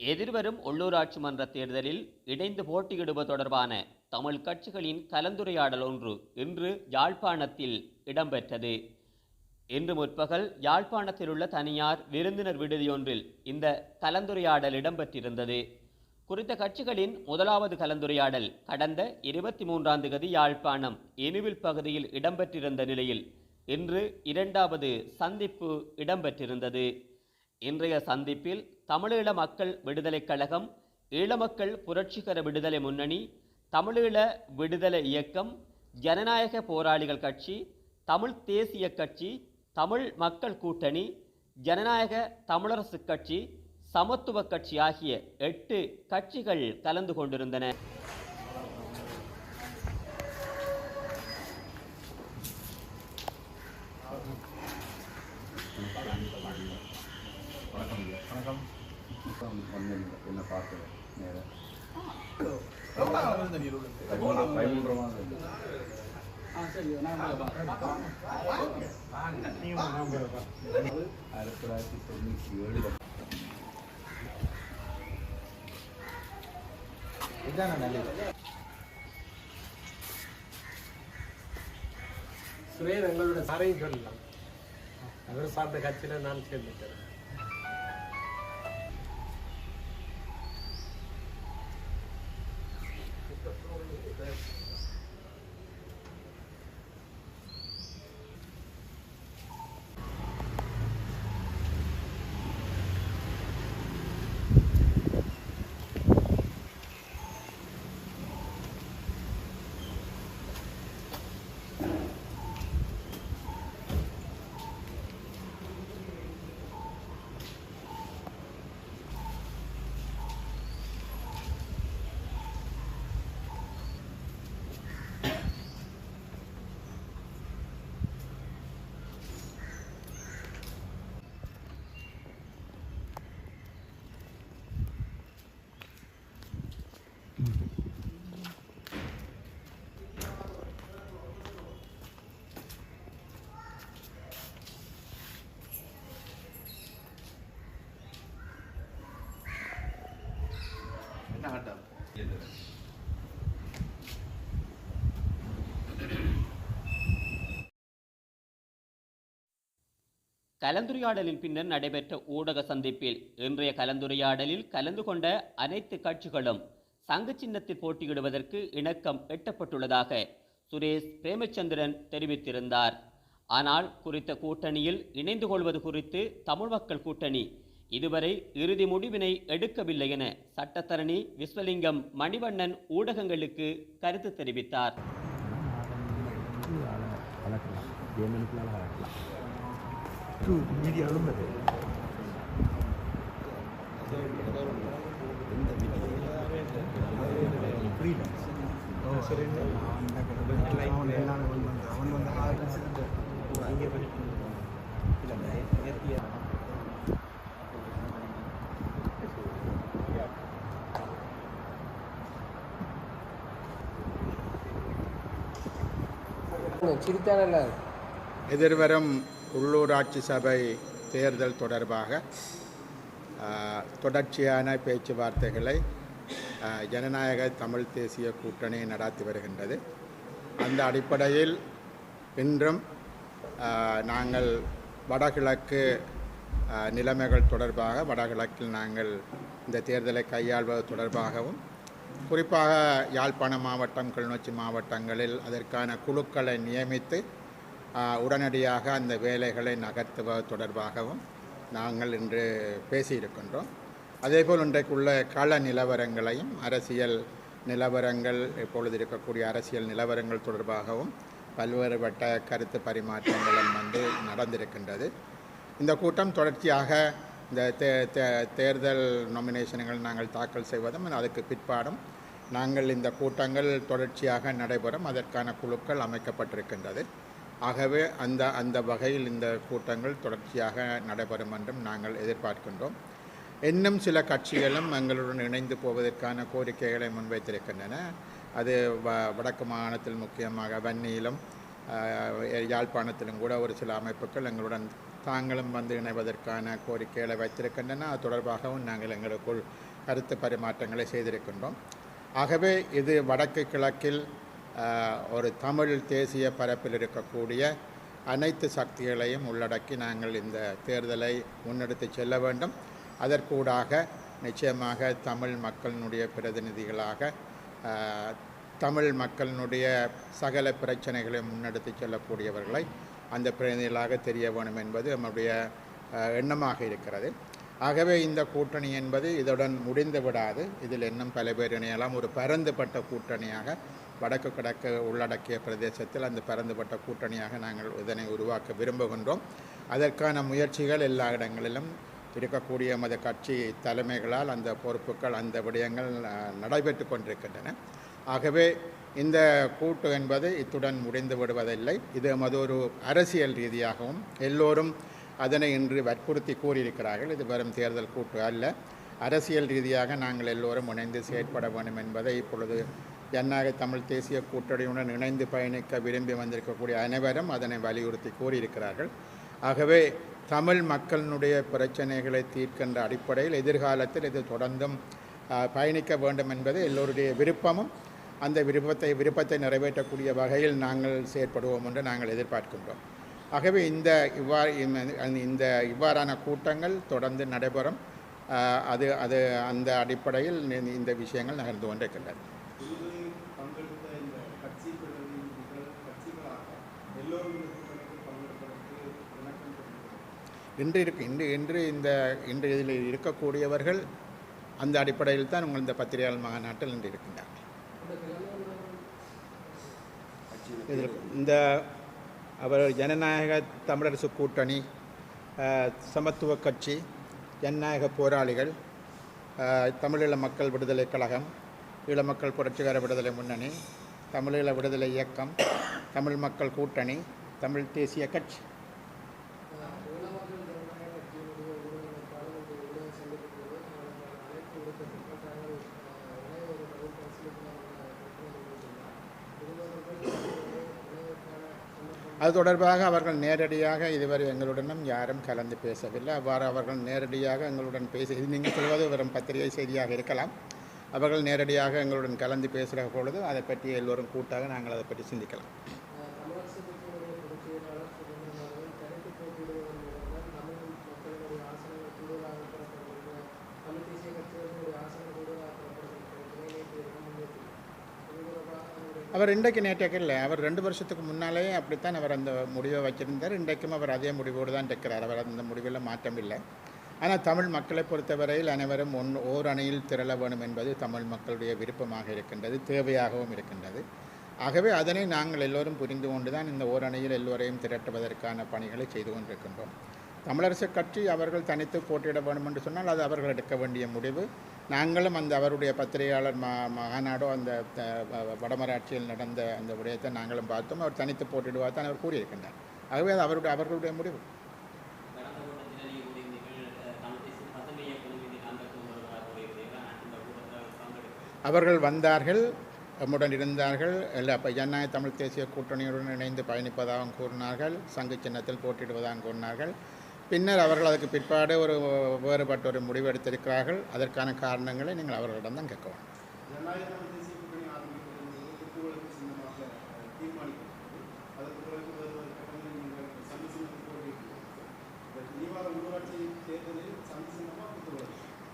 எதிர்வரும் உள்ளூராட்சி மன்ற தேர்தலில் இணைந்து போட்டியிடுவது தொடர்பான தமிழ் கட்சிகளின் கலந்துரையாடல் ஒன்று இன்று யாழ்ப்பாணத்தில் இடம்பெற்றது. இன்று முற்பகல் யாழ்ப்பாணத்தில் உள்ள தனியார் விருந்தினர் விடுதியொன்றில் இந்த கலந்துரையாடல் இடம்பெற்றிருந்தது. குறித்த கட்சிகளின் முதலாவது கலந்துரையாடல் கடந்த இருபத்தி மூன்றாம் தேதி யாழ்ப்பாணம் எனுவில் பகுதியில் இடம்பெற்றிருந்த நிலையில் இன்று இரண்டாவது சந்திப்பு இடம்பெற்றிருந்தது. இன்றைய சந்திப்பில் தமிழீழ மக்கள் விடுதலைக் கழகம் ஈழமக்கள் புரட்சிகர விடுதலை முன்னணி தமிழீழ விடுதலை இயக்கம் ஜனநாயக போராளிகள் கட்சி தமிழ் தேசிய கட்சி தமிழ் மக்கள் கூட்டணி ஜனநாயக தமிழரசு கட்சி சமத்துவ கட்சி ஆகிய எட்டு கட்சிகள் கலந்து கொண்டிருந்தன. வந்து எங்களுடைய பார்த்தேன் நேரம் பதிமூன்று மாதம் ஆயிரத்தி தொள்ளாயிரத்தி தொண்ணூற்றி ஏழு சுரேன் எங்களோட சாரையும் சொல்லலாம். அவர் சார்ந்த கட்சியில் நான் சேர்ந்துக்கிறேன் கலந்துரையாடலின் பின்னர் நடைபெற்ற ஊடக சந்திப்பில் இன்றைய கலந்துரையாடலில் கலந்து கொண்ட அனைத்து கட்சிகளும் சங்க சின்னத்தில் போட்டியிடுவதற்கு இணக்கம் எட்டப்பட்டுள்ளதாக சுரேஷ் பிரேமச்சந்திரன் தெரிவித்திருந்தார். ஆனால் குறித்த கூட்டணியில் இணைந்து கொள்வது குறித்து தமிழ் மக்கள் கூட்டணி இதுவரை இறுதி முடிவினை எடுக்கவில்லை என சட்டத்தரணி விஸ்வலிங்கம் மணிவண்ணன் ஊடகங்களுக்கு கருத்து தெரிவித்தார். சிரித்தானல்ல எதிர்வரும் உள்ளூராட்சி சபை தேர்தல் தொடர்பாக தொடர்ச்சியான பேச்சுவார்த்தைகளை ஜனநாயக தமிழ் தேசிய கூட்டணி நடத்தி வருகின்றது. அந்த அடிப்படையில் இன்றும் நாங்கள் வடகிழக்கு நிலைமைகள் தொடர்பாக வடகிழக்கில் நாங்கள் இந்த தேர்தலை கையாள்வது தொடர்பாகவும் குறிப்பாக யாழ்ப்பாண மாவட்டம் கிளிநொச்சி மாவட்டங்களில் அதற்கான குழுக்களை நியமித்து உடனடியாக அந்த வேலைகளை நகர்த்துவது தொடர்பாகவும் நாங்கள் இன்று பேசியிருக்கின்றோம். அதேபோல் இன்றைக்குள்ள கள நிலவரங்களையும் அரசியல் நிலவரங்கள் இப்பொழுது இருக்கக்கூடிய அரசியல் நிலவரங்கள் தொடர்பாகவும் பல்வேறுபட்ட கருத்து பரிமாற்றங்களும் வந்து நடந்திருக்கின்றது. இந்த கூட்டம் தொடர்ச்சியாக இந்த தே தே- தேர்தல் நாமினேஷன்கள் நாங்கள் தாக்கல் செய்வதும் அதுக்கு பிற்பாடும் நாங்கள் இந்த கூட்டங்கள் தொடர்ச்சியாக நடைபெறும். அதற்கான குழுக்கள் அமைக்கப்பட்டிருக்கின்றது. ஆகவே அந்த அந்த வகையில் இந்த கூட்டங்கள் தொடர்ச்சியாக நடைபெறும் என்றும் நாங்கள் எதிர்பார்க்கின்றோம். இன்னும் சில கட்சிகளும் எங்களுடன் இணைந்து போவதற்கான கோரிக்கைகளை முன்வைத்திருக்கின்றன. அது வ வடக்கு மாகாணத்தில் முக்கியமாக வன்னியிலும் யாழ்ப்பாணத்திலும் கூட ஒரு சில அமைப்புகள் எங்களுடன் தாங்களும் வந்து இணைவதற்கான கோரிக்கைகளை வைத்திருக்கின்றன. அது தொடர்பாகவும் நாங்கள் எங்களுக்குள் கருத்து பரிமாற்றங்களை செய்திருக்கின்றோம். ஆகவே இது வடக்கு கிழக்கில் ஒரு தமிழ் தேசிய பரப்பில் இருக்கக்கூடிய அனைத்து சக்திகளையும் உள்ளடக்கி நாங்கள் இந்த தேர்தலை முன்னெடுத்து செல்ல வேண்டும். அதற்கூடாக நிச்சயமாக தமிழ் மக்களினுடைய பிரதிநிதிகளாக தமிழ் மக்களினுடைய சகல பிரச்சனைகளை முன்னெடுத்து செல்லக்கூடியவர்களை அந்த பிரதிநிதிகளாக தெரிய வேண்டும் என்பது நம்முடைய எண்ணமாக இருக்கிறது. ஆகவே இந்த கூட்டணி என்பது இதுடன் முடிந்து விடாது. இதில் இன்னும் பல பேர் இணையெல்லாம் ஒரு பரந்துபட்ட கூட்டணியாக வடக்கு கிழக்கு உள்ளடக்கிய பிரதேசத்தில் அந்த பரந்துபட்ட கூட்டணியாக நாங்கள் இதனை உருவாக்க விரும்புகின்றோம். அதற்கான முயற்சிகள் எல்லா இடங்களிலும் இருக்கக்கூடிய மத கட்சி தலைமைகளால் அந்த பொறுப்புகள் அந்த விடயங்கள் நடைபெற்று கொண்டிருக்கின்றன. ஆகவே இந்த கூட்டு என்பது இத்துடன் முடிந்து விடுவதில்லை. இது எமது ஒரு அரசியல் ரீதியாகவும் எல்லோரும் அதனை இன்று வற்புறுத்தி கூறியிருக்கிறார்கள். இது வெறும் தேர்தல் கூட்டு அல்ல. அரசியல் ரீதியாக நாங்கள் எல்லோரும் இணைந்து செயற்பட வேண்டும் என்பதை இப்பொழுது ஜனநாயக தமிழ் தேசிய கூட்டணியுடன் இணைந்து பயணிக்க விரும்பி வந்திருக்கக்கூடிய அனைவரும் அதனை வலியுறுத்தி கூறியிருக்கிறார்கள். ஆகவே தமிழ் மக்களினுடைய பிரச்சனைகளை தீர்க்கின்ற அடிப்படையில் எதிர்காலத்தில் இது தொடர்ந்தும் பயணிக்க வேண்டும் என்பது எல்லோருடைய விருப்பமும். அந்த விருப்பத்தை விருப்பத்தை நிறைவேற்றக்கூடிய வகையில் நாங்கள் செயற்படுவோம் என்று நாங்கள் எதிர்பார்க்கின்றோம். ஆகவே இந்த இவ்வாறு இந்த- இவ்வாறான கூட்டங்கள் தொடர்ந்து நடைபெறும். அது அது அந்த அடிப்படையில் இந்த- விஷயங்கள் நகர்ந்து தெரிவிக்கிறார் இன்று இருக்கு இன்று இன்று இந்த இன்று இதில் இருக்கக்கூடியவர்கள் அந்த அடிப்படையில் தான் உங்கள் இந்த பத்திரிகையாளர் மாநாட்டில் இன்று இருக்கின்றார்கள். இதில் இந்த அவர் ஜனநாயக தமிழரசு கூட்டணி சமத்துவ கட்சி ஜனநாயக போராளிகள் தமிழீழ மக்கள் விடுதலை கழகம் ஈழ மக்கள் புரட்சிகர விடுதலை முன்னணி தமிழீழ விடுதலை இயக்கம் தமிழ் மக்கள் கூட்டணி தமிழ் தேசிய கட்சி. அது தொடர்பாக அவர்கள் நேரடியாக இதுவரை எங்களுடனும் யாரும் கலந்து பேசவில்லை. அவ்வாறு அவர்கள் நேரடியாக எங்களுடன் பேச இது நீங்கள் சொல்வது வெறும் பத்திரிகை செய்தியாக இருக்கலாம். அவர்கள் நேரடியாக எங்களுடன் கலந்து பேசுகிற பொழுது அதை பற்றி எல்லோரும் கூட்டாக நாங்கள் அதை பற்றி சிந்திக்கலாம். அவர் இன்றைக்கு நேற்றைக்கு இல்லை. அவர் ரெண்டு வருஷத்துக்கு முன்னாலேயே அப்படித்தான் அவர் அந்த முடிவை வச்சுருந்தார். இன்றைக்கும் அவர் அதே முடிவோடு தான் இருக்கிறார் அவர் அந்த முடிவில் மாற்றம் இல்லை. ஆனால் தமிழ் மக்களை பொறுத்தவரையில் அனைவரும் ஒன் ஓர் அணியில் திரள வேணும் என்பது தமிழ் மக்களுடைய விருப்பமாக இருக்கின்றது தேவையாகவும் இருக்கின்றது. ஆகவே அதனை நாங்கள் எல்லோரும் புரிந்து கொண்டு தான் இந்த ஓர் அணியில் எல்லோரையும் திரட்டுவதற்கான பணிகளை செய்து கொண்டிருக்கின்றோம். தமிழரசு கட்சி அவர்கள் தனித்து போட்டியிட வேண்டும் என்று சொன்னால் அது அவர்கள் எடுக்க வேண்டிய முடிவு. நாங்களும் அந்த அவருடைய பத்திரிகையாளர் மா மாநாடோ அந்த வடமராட்சியில் நடந்த அந்த விடயத்தை நாங்களும் பார்த்தோம். அவர் தனித்து போட்டியிடுவார் தான் அவர் கூறியிருக்கின்றார். ஆகவே அது அவருடைய அவர்களுடைய முடிவு. அவர்கள் வந்தார்கள் நம்முடன் இருந்தார்கள் எல்லா ஜனநாயக தமிழ் தேசிய கூட்டணியுடன் இணைந்து பயணிப்பதாகவும் கூறினார்கள் சங்கு சின்னத்தில் போட்டியிடுவதாகவும் கூறினார்கள். பின்னர் அவர்கள் அதுக்கு பிற்பாடு ஒரு வேறுபட்ட ஒரு முடிவு எடுத்திருக்கிறார்கள் அதற்கான காரணங்களை நீங்கள் அவர்களிடம் தான் கேட்க வேண்டும்.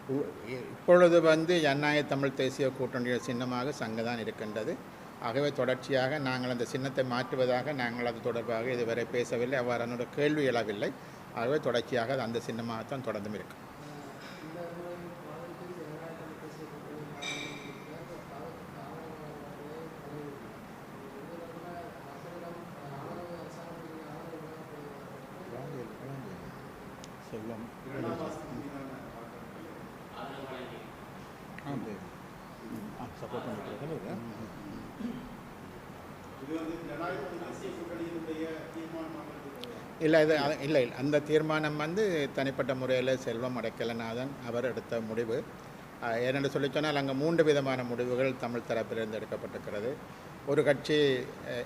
உ- இப்பொழுது வந்து ஜனநாயக தமிழ் தேசிய கூட்டணிയുടെ சின்னமாக சங்கு தான் இருக்கின்றது. ஆகவே தொடர்ச்சியாக நாங்கள் அந்த சின்னத்தை மாற்றுவதாக நாங்கள் அது தொடர்பாக இதுவரை பேசவில்லை. அவ்வாறான கேள்வி எழவில்லை. ஆகவே தொடர்ச்சியாக அது அந்த சின்னமாகத்தான் தொடர்ந்தும் இருக்கும் செல்வம். இரண்டாம் சப்போர்ட் பண்ணிட்டு இது வந்து தேசிய கூட்டணியினுடைய தீர்மானமாக இல்லை இது அது- இல்லை அந்த தீர்மானம் வந்து தனிப்பட்ட முறையில் செல்வம் அடைக்கலநாதன் அவர் எடுத்த முடிவு. ஏனென்று சொல்லி சொன்னால் அங்கே மூன்று விதமான முடிவுகள் தமிழ் தரப்பிலிருந்து எடுக்கப்பட்டிருக்கிறது. ஒரு கட்சி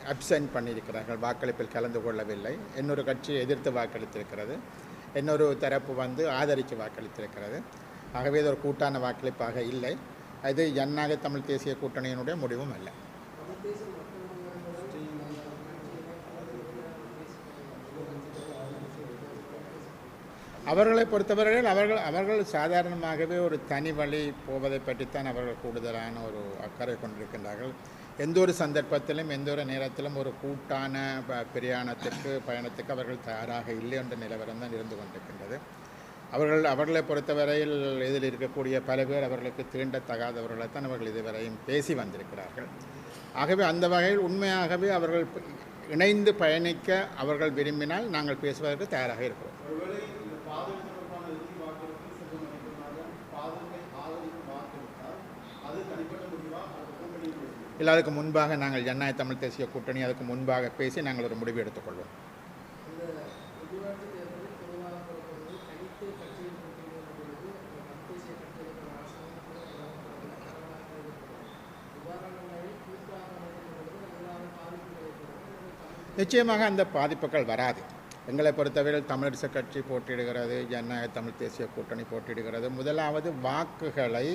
அப்சென்ட் பண்ணியிருக்கிறார்கள் வாக்களிப்பில் கலந்து கொள்ளவில்லை. இன்னொரு கட்சி எதிர்த்து வாக்களித்திருக்கிறது. இன்னொரு தரப்பு வந்து ஆதரித்து வாக்களித்திருக்கிறது. ஆகவே இது ஒரு கூட்டான வாக்களிப்பாக இல்லை. அது ஜனநாயக தமிழ் தேசிய கூட்டணியினுடைய முடிவும் அல்ல. அவர்களை பொறுத்தவரையில் அவர்கள் அவர்கள் சாதாரணமாகவே ஒரு தனி வழி போவதை பற்றித்தான் அவர்கள் கூடுதலான ஒரு அக்கறை கொண்டிருக்கின்றார்கள். எந்த ஒரு சந்தர்ப்பத்திலும் எந்த ஒரு நேரத்திலும் ஒரு கூட்டான பிரயாணத்துக்கு பயணத்துக்கு அவர்கள் தயாராக இல்லை என்ற நிலவரம் தான் இருந்து கொண்டிருக்கின்றது. அவர்கள் அவர்களை பொறுத்தவரையில் இதில் இருக்கக்கூடிய பல பேர் அவர்களுக்கு தீண்டத்தகாதவர்களைத்தான் அவர்கள் இதுவரையும் பேசி வந்திருக்கிறார்கள். ஆகவே அந்த வகையில் உண்மையாகவே அவர்கள் இணைந்து பயணிக்க அவர்கள் விரும்பினால் நாங்கள் பேசுவதற்கு தயாராக இருக்கிறோம் ஒருவேளை இந்த பாதல் தொடர்பான இறுதி வாக்கெடுப்பில் செல்வம் அளிப்பதாக பாதலை ஆதரித்து வாக்களித்தால் அது தனிப்பட்ட முடிவா அது கூட்டணியின் முடிவு இல்லை அதுக்கு முன்பாக நாங்கள் ஜனநாயக தமிழ் தேசிய கூட்டணி அதுக்கு முன்பாக பேசி நாங்கள் ஒரு முடிவு எடுத்துக்கொள்வோம். நிச்சயமாக அந்த பாதிப்புகள் வராது. எங்களை பொறுத்தவரையில் தமிழரசு கட்சி போட்டியிடுகிறது ஜனநாயக தமிழ் தேசிய கூட்டணி போட்டியிடுகிறது. முதலாவது வாக்குகளை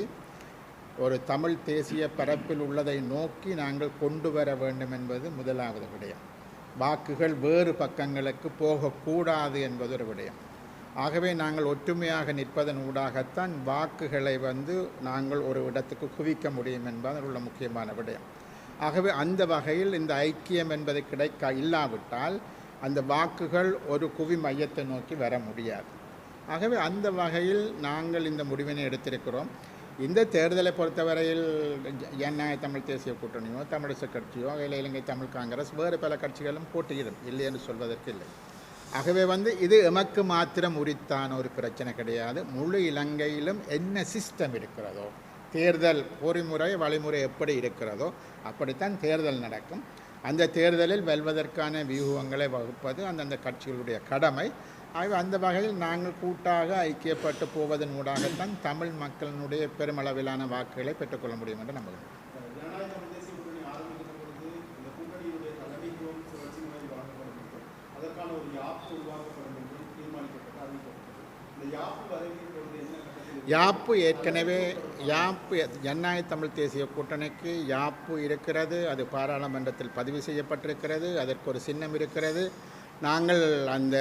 ஒரு தமிழ் தேசிய பரப்பில் உள்ளதை நோக்கி நாங்கள் கொண்டு வர வேண்டும் என்பது முதலாவது விடயம். வாக்குகள் வேறு பக்கங்களுக்கு போகக்கூடாது என்பது ஒரு விடயம். ஆகவே நாங்கள் ஒற்றுமையாக நிற்பதன் ஊடாகத்தான் வாக்குகளை வந்து நாங்கள் ஒரு இடத்துக்கு குவிக்க முடியும் என்பது உள்ள முக்கியமான விடயம். ஆகவே அந்த வகையில் இந்த ஐக்கியம் என்பது கிடைக்க இல்லாவிட்டால் அந்த வாக்குகள் ஒரு குவி மையத்தை நோக்கி வர முடியாது. ஆகவே அந்த வகையில் நாங்கள் இந்த முடிவினை எடுத்திருக்கிறோம். இந்த தேர்தலை பொறுத்தவரையில் ஜ- ஜனநாயக தமிழ் தேசிய கூட்டணியோ தமிழிசை கட்சியோ இல்லை இலங்கை தமிழ் காங்கிரஸ் வேறு பல கட்சிகளும் போட்டியிடும். இல்லை என்று சொல்வதற்கு இல்லை. ஆகவே வந்து இது எமக்கு மாத்திரம் உரித்தான ஒரு பிரச்சனை கிடையாது. முழு இலங்கையிலும் என்ன சிஸ்டம் இருக்கிறதோ தேர்தல் பொறிமுறை வழிமுறை எப்படி இருக்கிறதோ அப்படித்தான் தேர்தல் நடக்கும். அந்த தேர்தலில் வெல்வதற்கான வியூகங்களை வகுப்பது அந்தந்த கட்சிகளுடைய கடமை ஆகவே அந்த வகையில் நாங்கள் கூட்டாக ஐக்கியப்பட்டு போவதன் ஊடாகத்தான் தமிழ் மக்களினுடைய பெருமளவிலான வாக்குகளை பெற்றுக்கொள்ள முடியும் என்று கட்டத்தில் யாப்பு ஏற்கனவே யாப்பு ஜனநாயக தமிழ் தேசிய கூட்டணிக்கு யாப்பு இருக்கிறது அது பாராளுமன்றத்தில் பதிவு செய்யப்பட்டிருக்கிறது அதற்கு ஒரு சின்னம் இருக்கிறது. நாங்கள் அந்த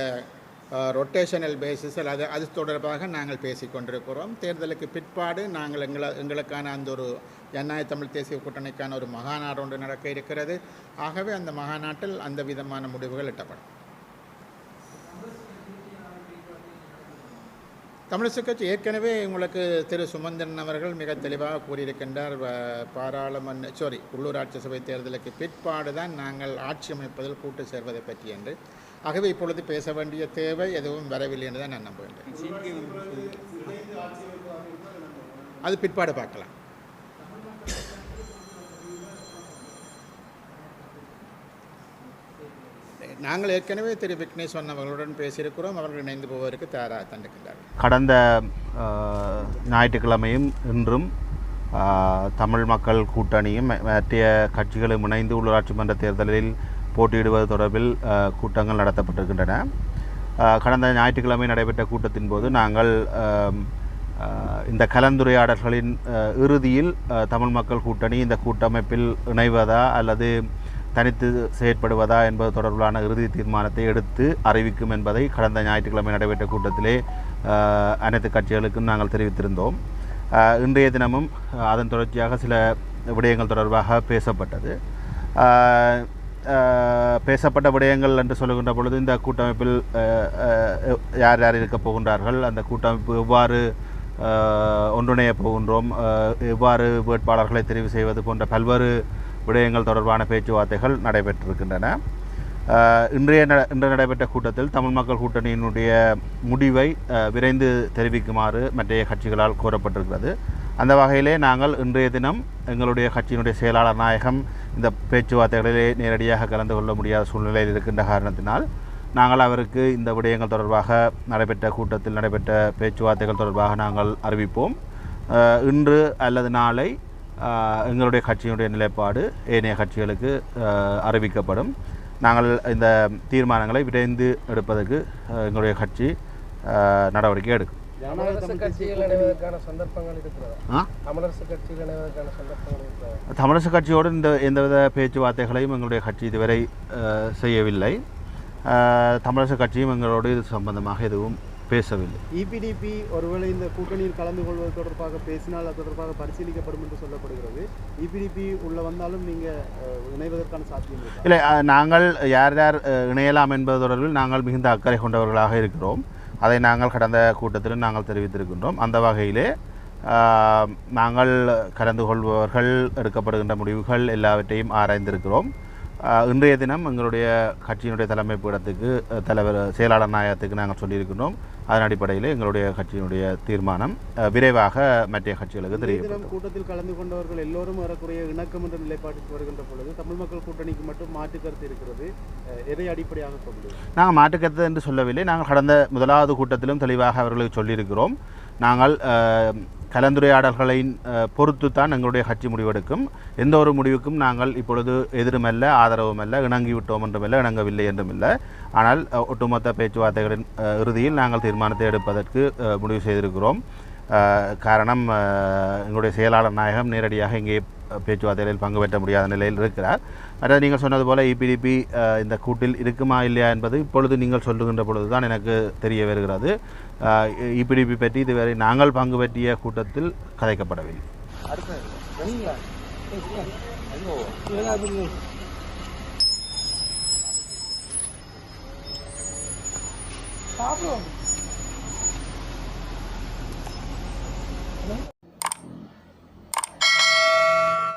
ரொட்டேஷனல் பேசிஸில் அது அது தொடர்பாக நாங்கள் பேசிக்கொண்டிருக்கிறோம். தேர்தலுக்கு பிற்பாடு நாங்கள் எங்களை எங்களுக்கான அந்த ஒரு ஜனநாயக தமிழ் தேசிய கூட்டணிக்கான ஒரு மகாநாடு ஒன்று நடக்க இருக்கிறது. ஆகவே அந்த மகாநாட்டில் அந்த விதமான முடிவுகள் எட்டப்படும். தமிழிசை கட்சி ஏற்கனவே உங்களுக்கு திரு சுமந்தன் அவர்கள் மிக தெளிவாக கூறியிருக்கின்றார் பாராளுமன்ற சாரி உள்ளூராட்சி சபை தேர்தலுக்கு பிற்பாடு தான் நாங்கள் ஆட்சி அமைப்பதில் கூட்டு சேர்வதை பற்றி என்று. ஆகவே இப்பொழுது பேச வேண்டிய தேவை எதுவும் வரவில்லை என்று தான் நான் நம்புகின்றேன். அது பிற்பாடு பார்க்கலாம். நாங்கள் ஏற்கனவே திரு விக்னேஷ் அவர்களுடன் பேசியிருக்கிறோம். அவர்கள் இணைந்து போவதற்கு தயாராக தண்டிருக்கின்றார்கள் கடந்த ஞாயிற்றுக்கிழமையும் இன்றும் தமிழ் மக்கள் கூட்டணியும் ம- மற்ற கட்சிகளும் இணைந்து உள்ளூராட்சி மன்ற தேர்தலில் போட்டியிடுவது தொடர்பில் கூட்டங்கள் நடத்தப்பட்டிருக்கின்றன. கடந்த ஞாயிற்றுக்கிழமை நடைபெற்ற கூட்டத்தின் போது நாங்கள் இந்த கலந்துரையாடல்களின் இறுதியில் தமிழ் மக்கள் கூட்டணி இந்த கூட்டமைப்பில் இணைவதா அல்லது தனித்து செயற்படுவதா என்பது தொடர்பிலான இறுதி தீர்மானத்தை எடுத்து அறிவிக்கும் என்பதை கடந்த ஞாயிற்றுக்கிழமை நடைபெற்ற கூட்டத்திலே அனைத்து கட்சிகளுக்கும் நாங்கள் தெரிவித்திருந்தோம். இன்றைய தினமும் அதன் தொடர்ச்சியாக சில விடயங்கள் தொடர்பாக பேசப்பட்டது. பேசப்பட்ட விடயங்கள் என்று சொல்லுகின்ற பொழுது இந்த கூட்டமைப்பில் யார் யார் இருக்கப் போகின்றார்கள் அந்த கூட்டமைப்பு எவ்வாறு அஹ், ஒன்றிணைய போகின்றோம் எவ்வாறு வேட்பாளர்களை தெரிவு செய்வது போன்ற பல்வேறு விடயங்கள் தொடர்பான பேச்சுவார்த்தைகள் நடைபெற்றிருக்கின்றன. இன்றைய இன்று நடைபெற்ற கூட்டத்தில் தமிழ் மக்கள் கூட்டணியினுடைய முடிவை விரைந்து தெரிவிக்குமாறு மற்றைய கட்சிகளால் கோரப்பட்டிருக்கிறது. அந்த வகையிலே நாங்கள் இன்றைய தினம் எங்களுடைய கட்சியினுடைய செயலாளர் நாயகம் இந்த பேச்சுவார்த்தைகளிலே நேரடியாக கலந்து கொள்ள முடியாத சூழ்நிலையில் இருக்கின்ற காரணத்தினால் நாங்கள் அவருக்கு இந்த விடயங்கள் தொடர்பாக நடைபெற்ற கூட்டத்தில் நடைபெற்ற பேச்சுவார்த்தைகள் தொடர்பாக நாங்கள் அறிவிப்போம். இன்று அல்லது நாளை எங்களுடைய கட்சியினுடைய நிலைப்பாடு ஏனைய கட்சிகளுக்கு அறிவிக்கப்படும். நாங்கள் இந்த தீர்மானங்களை விரைந்து எடுப்பதற்கு எங்களுடைய கட்சி நடவடிக்கை எடுக்கும். தமிழரசு கட்சியோடு இந்த எந்தவித பேச்சுவார்த்தைகளையும் எங்களுடைய கட்சி இதுவரை செய்யவில்லை. தமிழரசு கட்சியும் எங்களோடு இது சம்பந்தமாக எதுவும் பேசவில்லை. இபிடிபி ஒருவேளை இந்த கூட்டணியில் கலந்து கொள்வது தொடர்பாக பேசினால் அது தொடர்பாக பரிசீலிக்கப்படும் என்று சொல்லப்படுகிறது. இபிடிபி உள்ள வந்தாலும் நீங்க அஹ், இணைவதற்கான சாத்தியம் இல்லை நாங்கள் யார் யார் இணையலாம் என்பது தொடர்பில் நாங்கள் மிகுந்த அக்கறை கொண்டவர்களாக இருக்கிறோம். அதை நாங்கள் கடந்த கூட்டத்திலும் நாங்கள் தெரிவித்திருக்கின்றோம். அந்த வகையிலே நாங்கள் கலந்து கொள்பவர்கள் எடுக்கப்படுகின்ற முடிவுகள் எல்லாவற்றையும் ஆராய்ந்திருக்கிறோம். இன்றைய தினம் எங்களுடைய கட்சியினுடைய தலைமை பீடத்துக்கு தலைவர் செயலாளர் நாயகத்துக்கு நாங்கள் சொல்லியிருக்கின்றோம். அதன் அடிப்படையில் எங்களுடைய கட்சியினுடைய தீர்மானம் விரைவாக மற்ற கட்சிகளுக்கு தெரியும் கூட்டத்தில் கலந்து கொண்டவர்கள் எல்லோரும் ஏறக்குறைய இணக்கம் என்ற நிலைப்பாட்டுக்கு வருகின்ற பொழுது தமிழ் மக்கள் கூட்டணிக்கு மட்டும் மாற்று கருத்து இருக்கிறது. எதை அடிப்படையாக கொண்டு நாங்கள் மாற்றுக்கருத்து என்று சொல்லவில்லை. நாங்கள் கடந்த முதலாவது கூட்டத்திலும் தெளிவாக அவர்களுக்கு சொல்லியிருக்கிறோம். நாங்கள் கலந்துரையாடல்களின் பொறுத்து தான் எங்களுடைய கட்சி முடிவெடுக்கும். எந்த ஒரு முடிவுக்கும் நாங்கள் இப்பொழுது எதிருமல்ல ஆதரவுமல்ல இணங்கிவிட்டோம் என்றுமல்ல இணங்கவில்லை என்றுமில்லை. ஆனால் ஒட்டுமொத்த பேச்சுவார்த்தைகளின் இறுதியில் நாங்கள் தீர்மானத்தை எடுப்பதற்கு முடிவு செய்திருக்கிறோம். காரணம் எங்களுடைய செயலாளர் நாயகம் நேரடியாக இங்கே பேச்சுவார்த்தைகளில் பங்கு பெற்ற முடியாத நிலையில் இருக்கிறார். அதாவது நீங்கள் சொன்னது போல இபிடிபி இந்த கூட்டில் இருக்குமா இல்லையா என்பது இப்பொழுது நீங்கள் சொல்லுகின்ற பொழுது தான் எனக்கு தெரிய வருகிறது. இபிடிபி பற்றி இதுவரை நாங்கள் பங்கு பற்றிய கூட்டத்தில் கதைக்கப்படவில்லை. சாப்பிடுவோம்